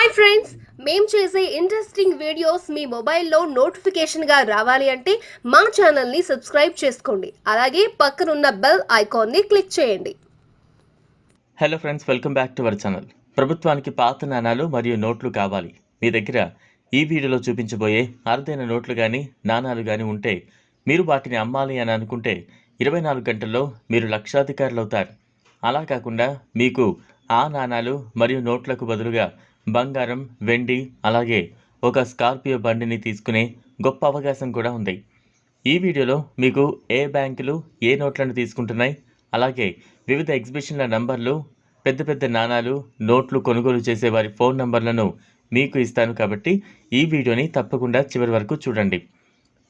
Hi friends మేము చేసే interesting videos మీ మొబైల్లో నోటిఫికేషన్గా రావాలి అంటే మా ఛానల్ని సబ్స్క్రైబ్ చేసుకోండి. అలాగే పక్కనున్న బెల్ ఐకాన్ని క్లిక్ చేయండి. Hello friends welcome back to our channel ప్రభుత్వానికి పాత నాణాలు మరియు నోట్లు కావాలి. మీ దగ్గర ఈ వీడియోలో చూపించబోయే అరుదైన నోట్లు కానీ నాణాలు కానీ ఉంటే మీరు వాటిని అమ్మాలి అని అనుకుంటే ఇరవై నాలుగు గంటల్లో మీరు లక్షాధికారులు అవుతారు అలా కాకుండా మీకు ఆ నాణాలు మరియు నోట్లకు బదులుగా బంగారం వెండి అలాగే ఒక స్కార్పియో బండిని తీసుకునే గొప్ప అవకాశం కూడా ఉంది. ఈ వీడియోలో మీకు ఏ బ్యాంకులు ఏ నోట్లను తీసుకుంటున్నాయి అలాగే వివిధ ఎగ్జిబిషన్ల నంబర్లు పెద్ద పెద్ద నాణాలు నోట్లు కొనుగోలు చేసే వారి ఫోన్ నంబర్లను మీకు ఇస్తాను కాబట్టి ఈ వీడియోని తప్పకుండా చివరి వరకు చూడండి.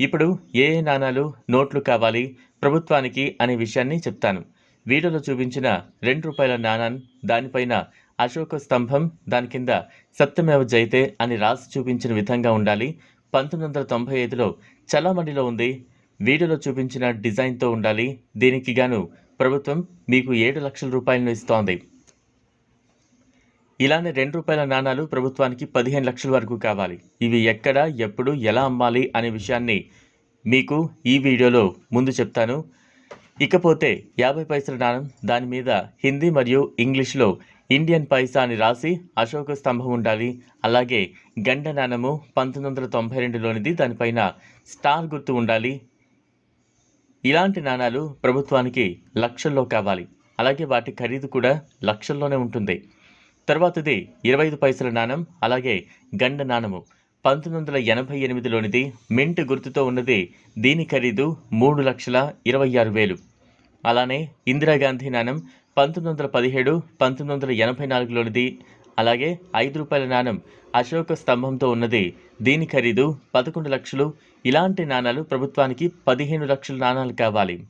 ఇప్పుడు ఏ ఏ నాణాలు నోట్లు కావాలి ప్రభుత్వానికి అనే విషయాన్ని చెప్తాను. వీడియోలో చూపించిన రెండు రూపాయల నాణాన్ దానిపైన అశోక స్తంభం దాని కింద సత్యమేవ జైతే అని రాసి చూపించిన విధంగా ఉండాలి. పంతొమ్మిది వందల తొంభై ఐదులో చలామణిలో ఉంది. వీడియోలో చూపించిన డిజైన్తో ఉండాలి. దీనికి గాను ప్రభుత్వం మీకు ఏడు లక్షల రూపాయలను ఇస్తోంది. ఇలానే రెండు రూపాయల నాణాలు ప్రభుత్వానికి పదిహేను లక్షల వరకు కావాలి. ఇవి ఎక్కడ ఎప్పుడు ఎలా అమ్మాలి అనే విషయాన్ని మీకు ఈ వీడియోలో ముందు చెప్తాను. ఇకపోతే యాభై పైసల నాణం దాని మీద హిందీ మరియు ఇంగ్లీష్లో ఇండియన్ పైసా అని రాసి అశోక స్తంభం ఉండాలి. అలాగే గండ నాణము పంతొమ్మిది వందల తొంభై రెండులోనిది దానిపైన స్టార్ గుర్తు ఉండాలి. ఇలాంటి నాణాలు ప్రభుత్వానికి లక్షల్లో కావాలి. అలాగే వాటి ఖరీదు కూడా లక్షల్లోనే ఉంటుంది. తర్వాతది ఇరవై ఐదు పైసల నాణం అలాగే గండ నాణము పంతొమ్మిది వందల ఎనభై ఎనిమిదిలోనిది మింట్ గుర్తుతో ఉన్నది. దీని ఖరీదు మూడు లక్షల ఇరవై ఆరు వేలు. అలానే ఇందిరాగాంధీ నాణం పంతొమ్మిది వందల పదిహేడు పంతొమ్మిది వందల ఎనభై నాలుగులోనిది అలాగే ఐదు రూపాయల నాణం అశోక స్తంభంతో ఉన్నది. దీని ఖరీదు పదకొండు లక్షలు. ఇలాంటి నాణాలు ప్రభుత్వానికి పదిహేను లక్షల నాణాలు కావాలి.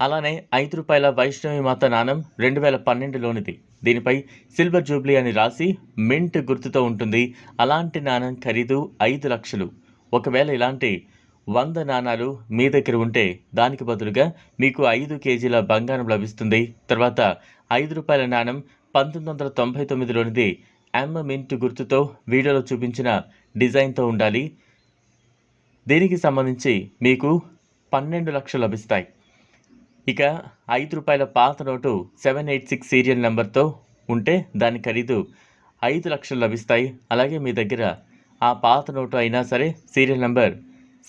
అలానే ఐదు రూపాయల వైష్ణవి మాత నాణం రెండు వేల పన్నెండులోనిది. దీనిపై సిల్వర్ జూబ్లీ అని రాసి మింట్ గుర్తుతో ఉంటుంది. అలాంటి నాణం ఖరీదు ఐదు లక్షలు. ఒకవేళ ఇలాంటి వంద నాణాలు మీ దగ్గర ఉంటే దానికి బదులుగా మీకు ఐదు కేజీల బంగారం లభిస్తుంది. తర్వాత ఐదు రూపాయల నాణం పంతొమ్మిది వందల తొంభై తొమ్మిదిలోనిది ఎమ్ మింట్ గుర్తుతో వీడియోలో చూపించిన డిజైన్తో ఉండాలి. దీనికి సంబంధించి మీకు పన్నెండు లక్షలు లభిస్తాయి. ఇక ఐదు రూపాయల పాత నోటు సెవెన్ ఎయిట్ సిక్స్ సీరియల్ నెంబర్తో ఉంటే దాని ఖరీదు ఐదు లక్షలు లభిస్తాయి. అలాగే మీ దగ్గర ఆ పాత నోటు అయినా సరే సీరియల్ నెంబర్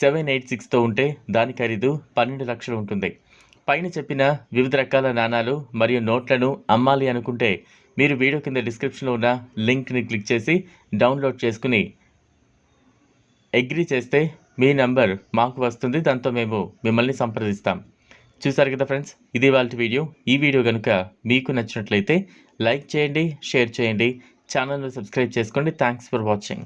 సెవెన్ ఎయిట్ సిక్స్తో ఉంటే దాని ఖరీదు పన్నెండు లక్షలు ఉంటుంది. పైన చెప్పిన వివిధ రకాల నాణాలు మరియు నోట్లను అమ్మాలి అనుకుంటే మీరు వీడియో కింద డిస్క్రిప్షన్లో ఉన్న లింక్ని క్లిక్ చేసి డౌన్లోడ్ చేసుకుని అగ్రీ చేస్తే మీ నంబర్ మాకు వస్తుంది. దాంతో మేము మిమ్మల్ని సంప్రదిస్తాం. చూసారు కదా ఫ్రెండ్స్? ఇది వాళ్ళ వీడియో. ఈ వీడియో కనుక మీకు నచ్చినట్లయితే లైక్ చేయండి షేర్ చేయండి. ఛానల్ను సబ్స్క్రైబ్ చేసుకోండి. Thanks for watching.